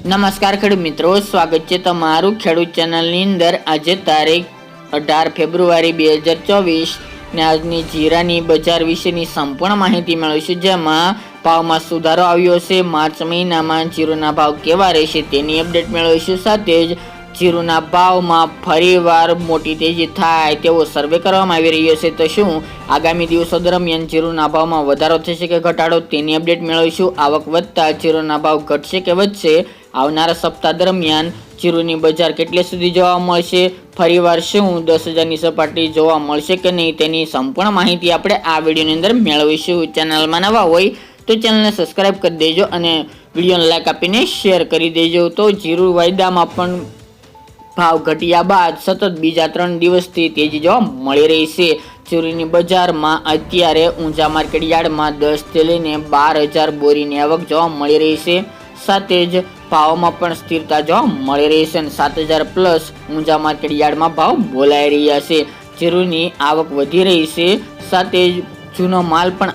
નમસ્કાર ખેડૂત મિત્રો, સ્વાગત છે તમારું ખેડૂત ચેનલની અંદર. આજે તારીખ અઢાર ફેબ્રુઆરી બે હજાર ચોવીસ ને આજની જીરાની બજાર વિશેની સંપૂર્ણ માહિતી મેળવીશું, જેમાં ભાવમાં સુધારો આવ્યો છે. માર્ચ મહિનામાં જીરુના ભાવ કેવા રહેશે તેની અપડેટ મેળવીશું. સાથે જ જીરુના ભાવમાં ફરીવાર મોટી તેજી થાય તેવો સર્વે કરવામાં આવી રહ્યો છે. તો શું આગામી દિવસો દરમિયાન જીરુના ભાવમાં વધારો થશે કે ઘટાડો તેની અપડેટ મેળવીશું. આવક વધતા જીરુના ભાવ ઘટશે કે વધશે આવનારા સપ્તાહ દરમિયાન જીરુની બજાર કેટલે સુધી જોવા મળશે? ફરીવાર શું દસ હજારની સપાટી જોવા મળશે કે નહીં તેની સંપૂર્ણ માહિતી આપણે આ વિડીયોની અંદર મેળવીશું. ચેનલમાં નવા હોય તો ચેનલને સબસ્ક્રાઇબ કરી દેજો અને વિડીયોને લાઈક આપીને શેર કરી દેજો. તો જીરુ વાયદામાં પણ ભાવ ઘટ્યા બાદ સતત બીજા ત્રણ દિવસથી તેજી જોવા મળી રહી છે. ચોરીની બજારમાં અત્યારે ઊંચા માર્કેટ યાર્ડમાં દસથી લઈને બાર હજાર બોરીની આવક જોવા મળી રહી છે. સાથે જ ભાવમાં પણ સ્થિરતા જોવા મળી રહી છે અને સાત હજાર પ્લસ ઊંચા માર્કેટ યાર્ડમાં ભાવ બોલાઈ રહ્યા છે. જીરુની આવક વધી રહી છે. સાથે જૂનો માલ પણ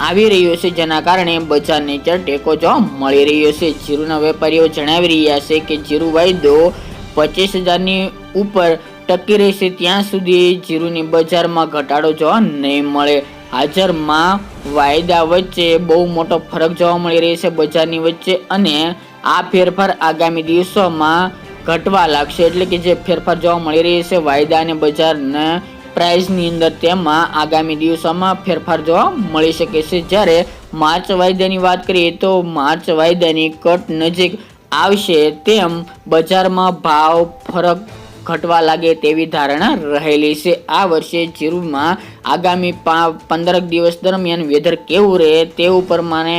આવી રહ્યો છે, જેના કારણે બજાર નીચે ટેકો જોવા મળી રહ્યો છે. જીરુના વેપારીઓ જણાવી રહ્યા છે કે જીરુ વાયદો પચીસ હજારની ઉપર ટકી રહેશે ત્યાં સુધી જીરુની બજારમાં ઘટાડો જોવા નહીં મળે. હાજરમાં વાયદા વચ્ચે બહુ મોટો ફરક જોવા મળી રહ્યો છે બજારની વચ્ચે અને આ ફેરફાર આગામી દિવસોમાં ઘટવા લાગશે. એટલે કે જે ફેરફાર જોવા મળી રહી છે, વાયદા અને બજારના પ્રાઇસની અંદર તેમાં આગામી દિવસોમાં ફેરફાર જોવા મળી શકે છે. જ્યારે માર્ચ વાયદાની વાત કરીએ તો માર્ચ વાયદાની કટ નજીક આવશે તેમ બજારમાં ભાવ ફરક ઘટવા લાગે તેવી ધારણા રહેલી છે. આ વર્ષે જીરુમાં આગામી પંદરક દિવસ દરમિયાન વેધર કેવું રહે તે ઉપર મને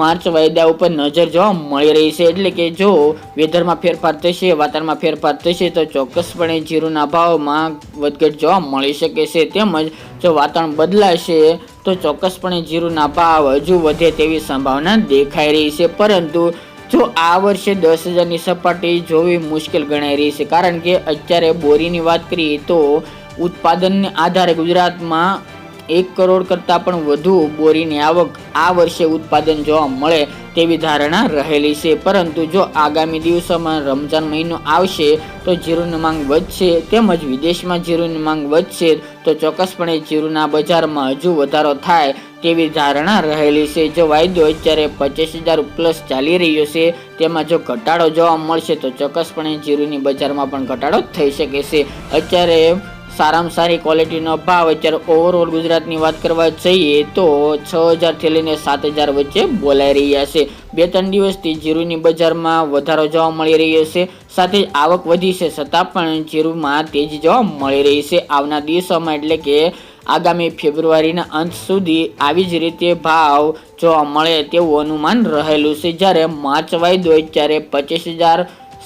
માર્ચ વાયદા ઉપર નજર જોવા મળી રહી છે. એટલે કે જો વેધરમાં ફેરફાર થશે, વાતાવરણમાં ફેરફાર થશે, તો ચોક્કસપણે જીરુના ભાવમાં વધઘટ જોવા મળી શકે છે. તેમજ જો વાતાવરણ બદલાશે, તો ચોક્કસપણે જીરુના ભાવ હજુ વધે તેવી સંભાવના દેખાઈ રહી છે. પરંતુ જો આ વર્ષે દસ હજારની સપાટી જોવી મુશ્કેલ ગણાઈ રહી છે. કારણ કે અત્યારે બોરીની વાત કરીએ તો ઉત્પાદનને આધારે ગુજરાતમાં એક કરોડ કરતાં પણ વધુ બોરીની આવક આ વર્ષે ઉત્પાદન જોવા મળે તેવી ધારણા રહેલી છે. પરંતુ જો આગામી દિવસોમાં રમજાન મહિનો આવશે તો જીરુની માંગ વધશે તેમજ વિદેશમાં જીરુની માંગ વધશે તો ચોક્કસપણે જીરુના બજારમાં હજુ વધારો થાય તેવી ધારણા રહેલી છે. જો વાયદો અત્યારે પચીસ હજાર પ્લસ ચાલી રહ્યો છે તેમાં જો ઘટાડો જોવા મળશે તો ચોક્કસપણે જીરુની બજારમાં પણ ઘટાડો થઈ શકે છે. અત્યારે સારામાં સારી ક્વોલિટીનો ભાવ અત્યારે ઓવરઓલ ગુજરાતની વાત કરવા જઈએ તો છ હજારથી લઈને સાત હજાર વચ્ચે બોલાઈ રહ્યા છે. બે ત્રણ દિવસથી જીરુની બજારમાં વધારો જોવા મળી રહ્યો છે. સાથે જ આવક વધી છે છતાં પણ જીરુમાં તેજી જોવા મળી રહી છે. આવના દિવસોમાં એટલે કે આગામી ફેબ્રુઆરીના અંત સુધી આવી જ રીતે ભાવ જોવા મળે તેવું અનુમાન રહેલું છે. જ્યારે માર્ચ વાયદો અત્યારે પચીસ હજાર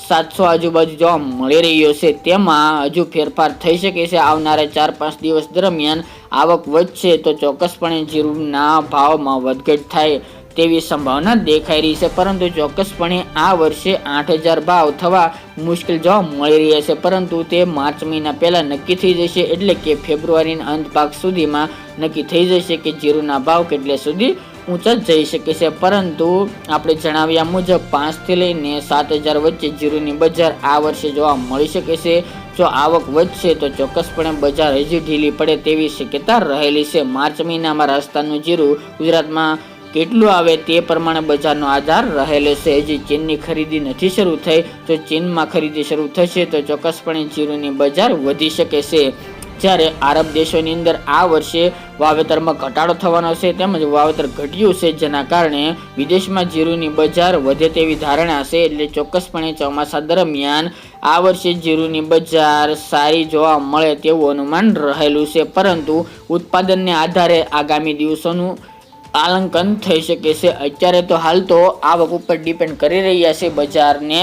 સાતસો આજુબાજુ જોવા મળી રહ્યો છે, તેમાં હજુ ફેરફાર થઈ શકે છે. આવનારા ચાર પાંચ દિવસ દરમિયાન આવક વધશે તો ચોક્કસપણે જીરુના ભાવમાં વધઘટ થાય તેવી સંભાવના દેખાઈ રહી છે. પરંતુ ચોક્કસપણે આ વર્ષે આઠ હજાર ભાવ થવા મુશ્કેલ જોવા મળી રહ્યા છે. પરંતુ તે માર્ચ મહિના પહેલાં નક્કી થઈ જશે એટલે કે ફેબ્રુઆરીના અંત ભાગ સુધીમાં નક્કી થઈ જશે કે જીરુના ભાવ કેટલે સુધી ઊંચા જઈ શકે છે. પરંતુ આપણે જણાવ્યા મુજબ, પાંચથી લઈને સાત હજાર વચ્ચે જીરુની બજાર આ વર્ષે જોવા મળી શકે છે. જો આવક વધશે, તો ચોક્કસપણે બજાર હજી ઢીલી પડે તેવી શક્યતા રહેલી છે. માર્ચ મહિનામાં રાજસ્થાનનું જીરું ગુજરાતમાં કેટલું આવે તે પ્રમાણે બજારનો આધાર રહેલો છે. હજી ચીનની ખરીદી નથી શરૂ થઈ. તો ચીનમાં ખરીદી શરૂ થશે, તો ચોક્કસપણે જીરુની બજાર વધી શકે છે. જ્યારે આરબ દેશોની અંદર આ વર્ષે વાવેતરમાં ઘટાડો થવાનો છે તેમજ વાવેતર ઘટ્યું છે, જેના કારણે વિદેશમાં જીરુની બજાર વધે તેવી ધારણા છે. એટલે ચોક્કસપણે ચોમાસા દરમિયાન આ વર્ષે જીરુની બજાર સારી જોવા મળે તેવું અનુમાન રહેલું છે. પરંતુ ઉત્પાદનને આધારે આગામી દિવસોનું આલંકન થઈ શકે છે. અત્યારે તો હાલ તો આવક ઉપર ડિપેન્ડ કરી રહ્યા છે. બજારને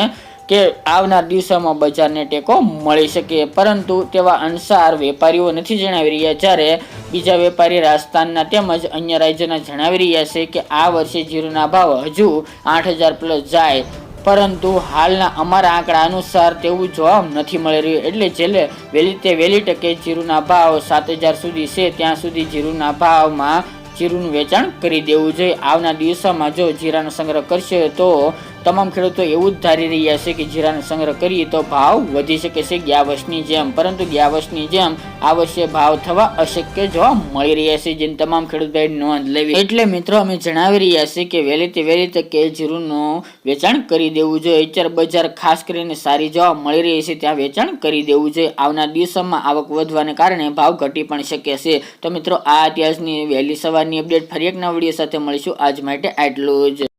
કે આવનાર દિવસોમાં બજારને ટેકો મળી શકે. પરંતુ તેવા અનુસાર વેપારીઓ નથી જણાવી રહ્યા. જ્યારે બીજા વેપારી રાજસ્થાનના તેમજ અન્ય રાજ્યોના જણાવી રહ્યા છે કે આ વર્ષે જીરુના ભાવ હજુ આઠ હજાર પ્લસ જાય. પરંતુ હાલના અમારા આંકડા અનુસાર તેવું જોવા નથી મળી રહ્યું. એટલે છેલ્લે વહેલી તે વહેલી ટકે જીરુના ભાવ સાત હજાર સુધી છે. ત્યાં સુધી જીરુના ભાવમાં જીરુનું વેચાણ કરી દેવું જોઈએ. આવના દિવસોમાં જો જીરાનો સંગ્રહ કરશે તો તમામ ખેડૂતો એવું જ ધારી રહ્યા છે કે જીરાનો સંગ્રહ કરીએ તો ભાવ વધી શકે છે ગયા વર્ષની જેમ, પરંતુ ગયા વર્ષની જેમ આ વર્ષે ભાવ થવા અશક્ય જોવા મળી રહ્યા છે. જેની તમામ ખેડૂતોએ નોંધ લેવી. એટલે મિત્રો, અમે જણાવી રહ્યા છીએ કે વહેલી તે વહેલી તકે જીરુંનું વેચાણ કરી દેવું જોઈએ. અત્યારે બજાર ખાસ કરીને સારી જોવા મળી રહી છે, ત્યાં વેચાણ કરી દેવું જોઈએ. આવનાર દિવસોમાં આવક વધવાને કારણે ભાવ ઘટી પણ શકે છે. તો મિત્રો, આ અત્યારની વહેલી સવારની અપડેટ. ફરી એક નવા સાથે મળીશું. આજ માટે આટલું જ.